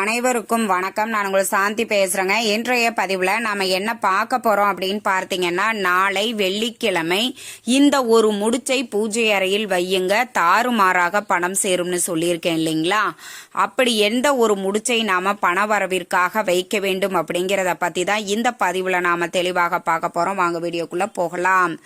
அனைவருக்கும் வணக்கம். நான் உங்களை சாந்தி பேசுறேங்க. இன்றைய பதிவுல நாம என்ன பார்க்க போறோம் அப்படின்னு பார்த்தீங்கன்னா நாளை வெள்ளிக்கிழமை இந்த ஒரு முடிச்சை பூஜை அறையில் வையுங்க. தாறுமாறாக பணம் சேரும்னு சொல்லியிருக்கேன் இல்லைங்களா? அப்படி எந்த ஒரு முடிச்சை நாம பண வரவிற்காக வைக்க வேண்டும் அப்படிங்கிறத பத்தி தான் இந்த பதிவுல நாம தெளிவாக பார்க்க போறோம். வாங்க வீடியோக்குள்ள போகலாம்.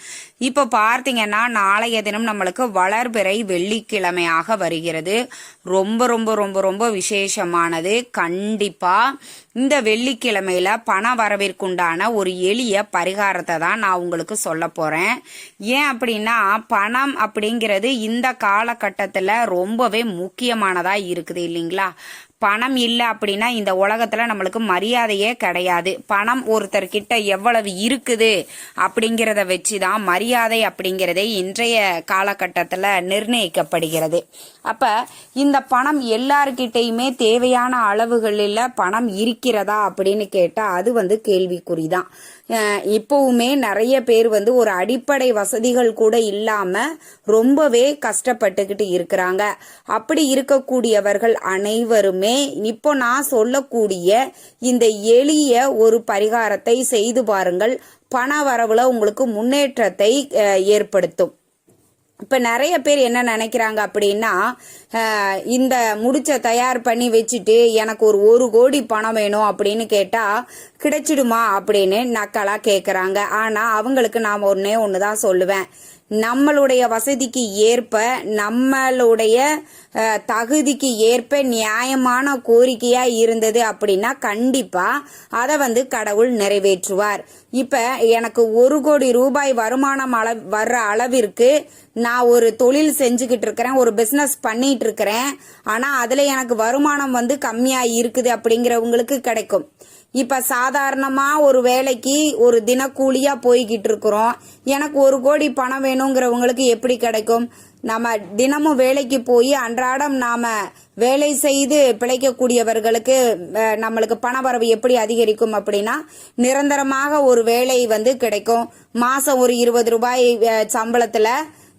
இப்போ பார்த்தீங்கன்னா நாளைய தினம் நம்மளுக்கு வளர்பிறை வெள்ளிக்கிழமையாக வருகிறது. ரொம்ப ரொம்ப ரொம்ப ரொம்ப விசேஷமானது. கண்டிப்பா இந்த வெள்ளிக்கிழமையில் பண வரவிற்குண்டான ஒரு எளிய பரிகாரத்தை தான் நான் உங்களுக்கு சொல்ல போறேன். ஏன் அப்படின்னா பணம் அப்படிங்கிறது இந்த காலகட்டத்தில் ரொம்பவே முக்கியமானதா இருக்குது இல்லைங்களா? பணம் இல்லை அப்படின்னா இந்த உலகத்துல நம்மளுக்கு மரியாதையே கிடையாது. பணம் ஒருத்தர்கிட்ட எவ்வளவு இருக்குது அப்படிங்கிறத வச்சு தான் மரியாதை அப்படிங்கிறதே இன்றைய காலகட்டத்தில் நிர்ணயிக்கப்படுகிறது. அப்ப இந்த பணம் எல்லார்கிட்டையுமே தேவையான அளவுகளில் பணம் இருக்கிறதா அப்படின்னு கேட்டால் அது வந்து கேள்விக்குறிதான். தான் இப்போவுமே நிறைய பேர் வந்து ஒரு அடிப்படை வசதிகள் கூட இல்லாம ரொம்பவே கஷ்டப்பட்டுக்கிட்டு இருக்கிறாங்க. அப்படி இருக்கக்கூடியவர்கள் அனைவருமே இப்போ நான் சொல்லக்கூடிய இந்த எளிய ஒரு பரிகாரத்தை செய்து பாருங்கள். பண வரவுல உங்களுக்கு முன்னேற்றத்தை ஏற்படுத்தும். இப்ப நிறைய பேர் என்ன நினைக்கிறாங்க அப்படின்னா இந்த முடிச்ச தயார் பண்ணி வச்சுட்டு எனக்கு ஒரு ஒரு கோடி பணம் வேணும் அப்படின்னு கேட்டா கிடைச்சிடுமா அப்படின்னு நக்கலா கேக்குறாங்க. ஆனா அவங்களுக்கு நான் ஒன்னே ஒண்ணுதான் சொல்லுவேன். நம்மளுடைய வசதிக்கு ஏற்ப நம்மளுடைய தகுதிக்கு ஏற்ப நியாயமான கோரிக்கையா இருந்தது அப்படின்னா கண்டிப்பா அதை வந்து கடவுள் நிறைவேற்றுவார். இப்ப எனக்கு ஒரு கோடி ரூபாய் வருமானம் அள வர்ற அளவிற்கு நான் ஒரு தொழில் செஞ்சுக்கிட்டு இருக்கிறேன் ஒரு பிசினஸ் பண்ணிட்டு இருக்கிறேன். ஆனா அதுல எனக்கு வருமானம் வந்து கம்மியா இருக்குது அப்படிங்கிறவங்களுக்கு கிடைக்கும். இப்ப சாதாரணமா ஒரு வேலைக்கு ஒரு தினக்கூலியா போய்கிட்டு இருக்கிறோம் எனக்கு ஒரு கோடி பணம் வேணுங்கிறவங்களுக்கு எப்படி கிடைக்கும்? நம்ம தினமும் வேலைக்கு போய் அன்றாடம் நாம வேலை செய்து பிழைக்கக்கூடியவர்களுக்கு நம்மளுக்கு நம்மளுக்கு பணவரவு எப்படி அதிகரிக்கும் அப்படின்னா நிரந்தரமாக ஒரு வேலை வந்து கிடைக்கும். மாசம் ஒரு இருபது ரூபாய் அஹ், சம்பளத்துல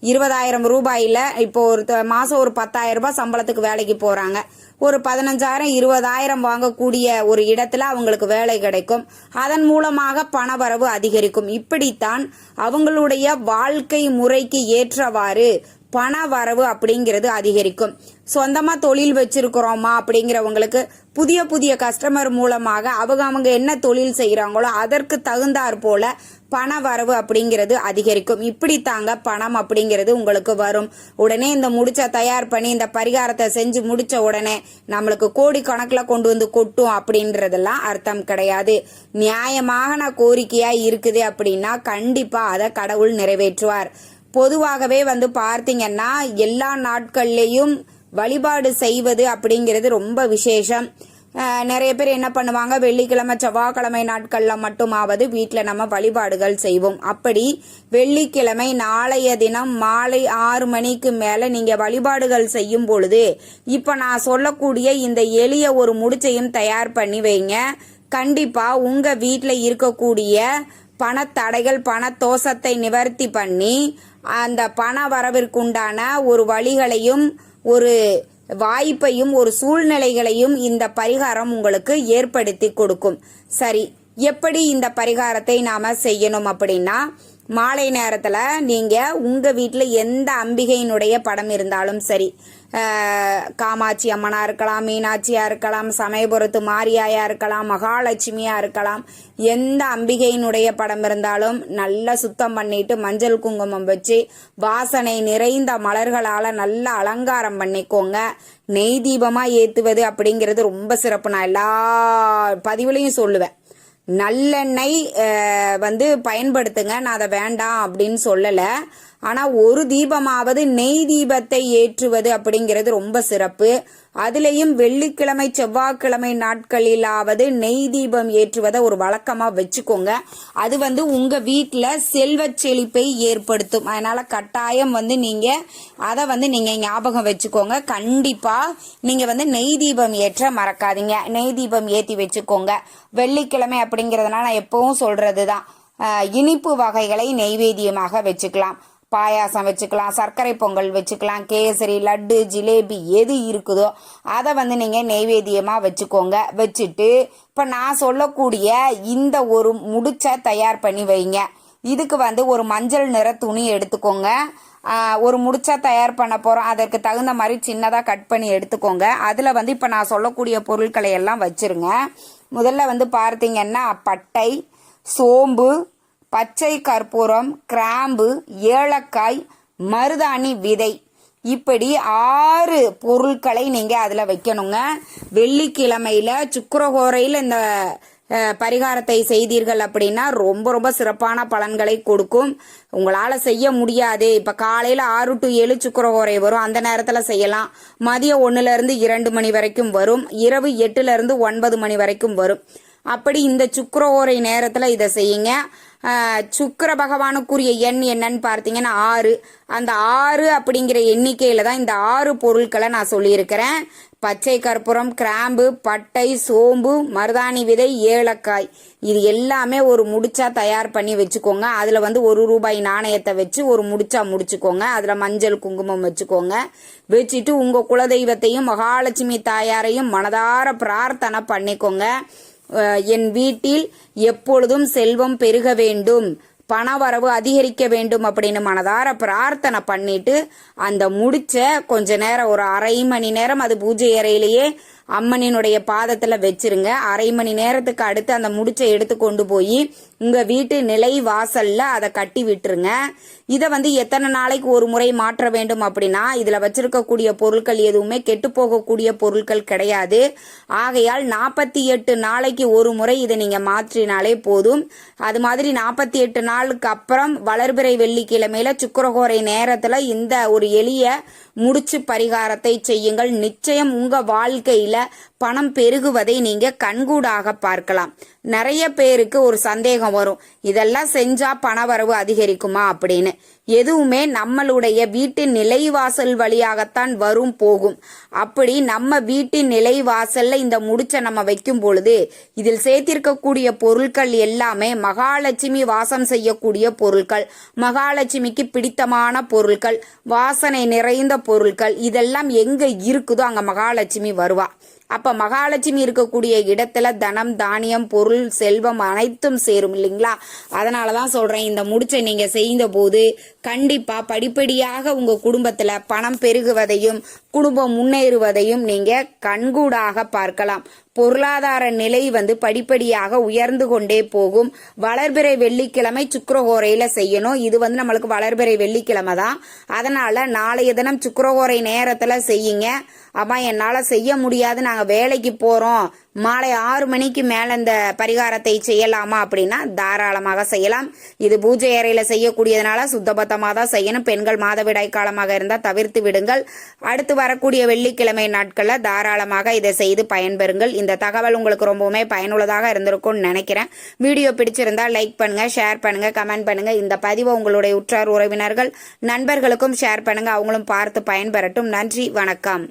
இருபதாயிரம் ரூபாயில இப்போ ஒரு மாதம் மாசம் ஒரு பத்தாயிரம் ரூபாய் சம்பளத்துக்கு வேலைக்கு போறாங்க. ஒரு பதினஞ்சாயிரம் இருபதாயிரம் வாங்கக்கூடிய ஒரு இடத்துல அவங்களுக்கு வேலை கிடைக்கும். அதன் மூலமாக பணவரவு அதிகரிக்கும். இப்படித்தான் அவங்களுடைய வாழ்க்கை முறைக்கு ஏற்றவாறு பண வரவு அப்படிங்கிறது அதிகரிக்கும். சொந்தமா தொழில் வச்சிருக்கிறோமா அப்படிங்கிறவங்களுக்கு புதிய புதிய கஸ்டமர் மூலமாக அவங்க அவங்க என்ன தொழில் செய்யறாங்களோ அதற்கு தகுந்தாற் போல பண வரவு அப்படிங்கிறது அதிகரிக்கும். இப்படித்தாங்க பணம் அப்படிங்கிறது உங்களுக்கு வரும். உடனே இந்த முடிச்ச தயார் பண்ணி இந்த பரிகாரத்தை செஞ்சு முடிச்ச உடனே நம்மளுக்கு கோடி கணக்கில் கொண்டு வந்து கொட்டும் அப்படின்றதெல்லாம் அர்த்தம் கிடையாது. நியாயமான கோரிக்கையா இருக்குது அப்படின்னா கண்டிப்பா அதை கடவுள் நிறைவேற்றுவார். பொதுவாகவே வந்து பார்த்தீங்கன்னா எல்லா நாட்கள்லேயும் வழிபாடு செய்வது அப்படிங்கிறது ரொம்ப விசேஷம். நிறைய பேர் என்ன பண்ணுவாங்க வெள்ளிக்கிழமை செவ்வாய்க்கிழமை நாட்களில் மட்டுமாவது வீட்டில் நம்ம வழிபாடுகள் செய்வோம். அப்படி வெள்ளிக்கிழமை நாளைய தினம் மாலை ஆறு மணிக்கு மேலே நீங்கள் வழிபாடுகள் செய்யும் பொழுது இப்போ நான் சொல்லக்கூடிய இந்த எளிய ஒரு முடிச்சையும் தயார் பண்ணி வைங்க. கண்டிப்பாக உங்கள் வீட்டில் இருக்கக்கூடிய பணத்தடைகள் பண நிவர்த்தி பண்ணி அந்த பண வரவிற்குண்டான ஒரு வழிகளையும் ஒரு வாய்ப்பையும் ஒரு சூழ்நிலைகளையும் இந்த பரிகாரம் உங்களுக்கு ஏற்படுத்தி கொடுக்கும். சரி எப்படி இந்த பரிகாரத்தை நாம செய்யணும் அப்படின்னா மாலை நேரத்துல நீங்க உங்க வீட்டுல எந்த அம்பிகையினுடைய படம் இருந்தாலும் சரி காமாட்சி அம்மனா இருக்கலாம் மீனாட்சியா இருக்கலாம் சமயபுரத்து மாரியாயா இருக்கலாம் மகாலட்சுமியா இருக்கலாம் எந்த அம்பிகையினுடைய படம் இருந்தாலும் நல்லா சுத்தம் பண்ணிட்டு மஞ்சள் குங்குமம் வச்சு வாசனை நிறைந்த மலர்களால நல்லா அலங்காரம் பண்ணிக்கோங்க. நெய் தீபமா ஏத்துவது அப்படிங்கிறது ரொம்ப சிறப்பு. நான் எல்லா பதிவுலையும் சொல்லுவேன். நல்லெண்ணெய் வந்து பயன்படுத்துங்க. நான் அதை வேண்டாம் அப்படின்னு சொல்லலை. ஆனால் ஒரு தீபமாவது நெய் தீபத்தை ஏற்றுவது அப்படிங்கிறது ரொம்ப சிறப்பு. அதுலேயும் வெள்ளிக்கிழமை செவ்வாய்க்கிழமை நாட்களிலாவது நெய் தீபம் ஏற்றுவதை ஒரு வழக்கமாக வச்சுக்கோங்க. அது வந்து உங்கள் வீட்டில் செல்வ செழிப்பை ஏற்படுத்தும். அதனால் கட்டாயம் வந்து நீங்கள் அதை வந்து நீங்கள் ஞாபகம் வச்சுக்கோங்க. கண்டிப்பாக நீங்கள் வந்து நெய் தீபம் ஏற்ற மறக்காதீங்க. நெய் தீபம் ஏற்றி வச்சுக்கோங்க. வெள்ளிக்கிழமை அப்படிங்கிறதுனால நான் எப்பவும் சொல்கிறது தான் இனிப்பு வகைகளை நெய்வேத்தியமாக வச்சுக்கலாம். பாயாசம் வச்சுக்கலாம் சர்க்கரை பொங்கல் வச்சுக்கலாம் கேசரி லட்டு ஜிலேபி எது இருக்குதோ அதை வந்து நீங்கள் நெய்வேத்தியமாக வச்சுக்கோங்க. வச்சுட்டு இப்போ நான் சொல்லக்கூடிய இந்த ஒரு முடிச்ச தயார் பண்ணி வைங்க. இதுக்கு வந்து ஒரு மஞ்சள் நிற துணி எடுத்துக்கோங்க. ஒரு முடிச்சா தயார் பண்ண போகிறோம் அதற்கு தகுந்த மாதிரி சின்னதாக கட் பண்ணி எடுத்துக்கோங்க. அதில் வந்து இப்போ நான் சொல்லக்கூடிய பொருட்களை எல்லாம் வச்சுருங்க. முதல்ல வந்து பார்த்தீங்கன்னா பட்டை சோம்பு பச்சை கற்பூரம் கிராம்பு ஏலக்காய் மருதாணி விதை. இப்படி ஆறு பொருட்களை நீங்கள் அதில் வைக்கணுங்க. வெள்ளிக்கிழமையில் சுக்கரகோரையில் இந்த பரிகாரத்தை செய்தீர்கள் அப்படின்னா ரொம்ப ரொம்ப சிறப்பான பலன்களை கொடுக்கும். உங்களால் செய்ய முடியாது. இப்போ காலையில் ஆறு டு ஏழு சுக்கரகோரை வரும். அந்த நேரத்தில் செய்யலாம். மதியம் ஒன்றுலேருந்து இரண்டு மணி வரைக்கும் வரும். இரவு எட்டுலேருந்து ஒன்பது மணி வரைக்கும் வரும். அப்படி இந்த சுக்கரஹோரை நேரத்தில் இதை செய்யுங்க. சுக்கர பகவானுக்குரிய எண் என்னன்னு பார்த்தீங்கன்னா ஆறு. அந்த ஆறு அப்படிங்கிற எண்ணிக்கையில் தான் இந்த ஆறு பொருட்களை நான் சொல்லியிருக்கிறேன். பச்சை கற்பூரம் கிராம்பு பட்டை சோம்பு மருதாணி விதை ஏலக்காய். இது எல்லாமே ஒரு முடிச்சா தயார் பண்ணி வச்சுக்கோங்க. அதில் வந்து ஒரு ரூபாய் நாணயத்தை வச்சு ஒரு முடிச்சா முடிச்சுக்கோங்க. அதில் மஞ்சள் குங்குமம் வச்சுக்கோங்க. வச்சுட்டு உங்கள் குலதெய்வத்தையும் மகாலட்சுமி தாயாரையும் மனதார பிரார்த்தனை பண்ணிக்கோங்க. என் வீட்டில் எப்பொழுதும் செல்வம் பெருக வேண்டும் பணவரவு அதிகரிக்க வேண்டும் அப்படின்னு மனதார பிரார்த்தனை பண்ணிட்டு அந்த முடிச்ச கொஞ்ச நேரம் ஒரு அரை மணி நேரம் அது பூஜை அறையிலேயே அம்மனினுடைய பாதத்துல வச்சிருங்க. அரை மணி நேரத்துக்கு அடுத்து அந்த முடிச்சை எடுத்து கொண்டு போய் உங்க வீட்டு நிலை வாசல்ல அதை கட்டி விட்டுருங்க. இதை வந்து எத்தனை நாளைக்கு ஒரு முறை மாற்ற வேண்டும் அப்படின்னா இதுல வச்சிருக்கக்கூடிய பொருட்கள் எதுவுமே கெட்டு போகக்கூடிய பொருட்கள் கிடையாது. ஆகையால் நாற்பத்தி எட்டு நாளைக்கு ஒரு முறை இதை நீங்க மாற்றினாலே போதும். அது மாதிரி நாற்பத்தி எட்டு நாளுக்கு அப்புறம் வளர்பிறை வெள்ளிக்கிழமையில சுக்கரகோரை நேரத்துல இந்த ஒரு எளிய முடிச்சு பரிகாரத்தை செய்யுங்கள். நிச்சயம் உங்க வாழ்க்கையில பணம் பெருகுவதை நீங்க கண்கூடாக பார்க்கலாம். நிறைய பேருக்கு ஒரு சந்தேகம் வரும். இதெல்லாம் செஞ்சா பணவரவு அதிகரிக்குமா அப்படின்னு. எதுவுமே நம்மளுடைய வீட்டின் நிலைவாசல் வழியாகத்தான் வரும் போகும். அப்படி நம்ம வீட்டின் நிலைவாசல்ல இந்த முடிச்ச நம்ம வைக்கும் பொழுது இதில் சேர்த்திருக்கக்கூடிய பொருட்கள் எல்லாமே மகாலட்சுமி வாசம் செய்யக்கூடிய பொருட்கள் மகாலட்சுமிக்கு பிடித்தமான பொருட்கள் வாசனை நிறைந்த பொருட்கள் இதெல்லாம் எங்க இருக்குதோ அங்க மகாலட்சுமி வருவா. அப்ப மகாலட்சுமி இருக்கக்கூடிய இடத்துல தனம் தானியம் பொருள் செல்வம் அனைத்தும் சேரும் இல்லைங்களா? அதனாலதான் சொல்றேன் இந்த முடிச்சை நீங்க செய்த போது கண்டிப்பா படிப்படியாக உங்க குடும்பத்துல பணம் பெருகுவதையும் குடும்பம் முன்னேறுவதையும் நீங்க கண்கூடாக பார்க்கலாம். பொருளாதார நிலை வந்து படிப்படியாக உயர்ந்து கொண்டே போகும். வளர்பிறை வெள்ளிக்கிழமை சுக்கரகோரையில செய்யணும். இது வந்து நம்மளுக்கு வளர்பிறை வெள்ளிக்கிழமை தான். அதனால நாளைய தினம் சுக்கரகோரை நேரத்துல செய்யுங்க. அம்மா என்னால் செய்ய முடியாது. நாங்கள் வேலைக்கு போகிறோம் மாலை ஆறு மணிக்கு மேலே இந்த பரிகாரத்தை செய்யலாமா அப்படின்னா தாராளமாக செய்யலாம். இது பூஜை அறையில் செய்யக்கூடியதுனால சுத்தபத்தமாக தான் செய்யணும். பெண்கள் மாதவிடாய் காலமாக இருந்தால் தவிர்த்து விடுங்கள். அடுத்து வரக்கூடிய வெள்ளிக்கிழமை நாட்களில் தாராளமாக இதை செய்து பயன்பெறுங்கள். இந்த தகவல் உங்களுக்கு ரொம்பவுமே பயனுள்ளதாக இருந்திருக்கும்னு நினைக்கிறேன். வீடியோ பிடிச்சிருந்தா லைக் பண்ணுங்க ஷேர் பண்ணுங்க கமெண்ட் பண்ணுங்க. இந்த பதிவை உங்களுடைய உற்றார் உறவினர்கள் நண்பர்களுக்கும் ஷேர் பண்ணுங்க. அவங்களும் பார்த்து பயன்பெறட்டும். நன்றி வணக்கம்.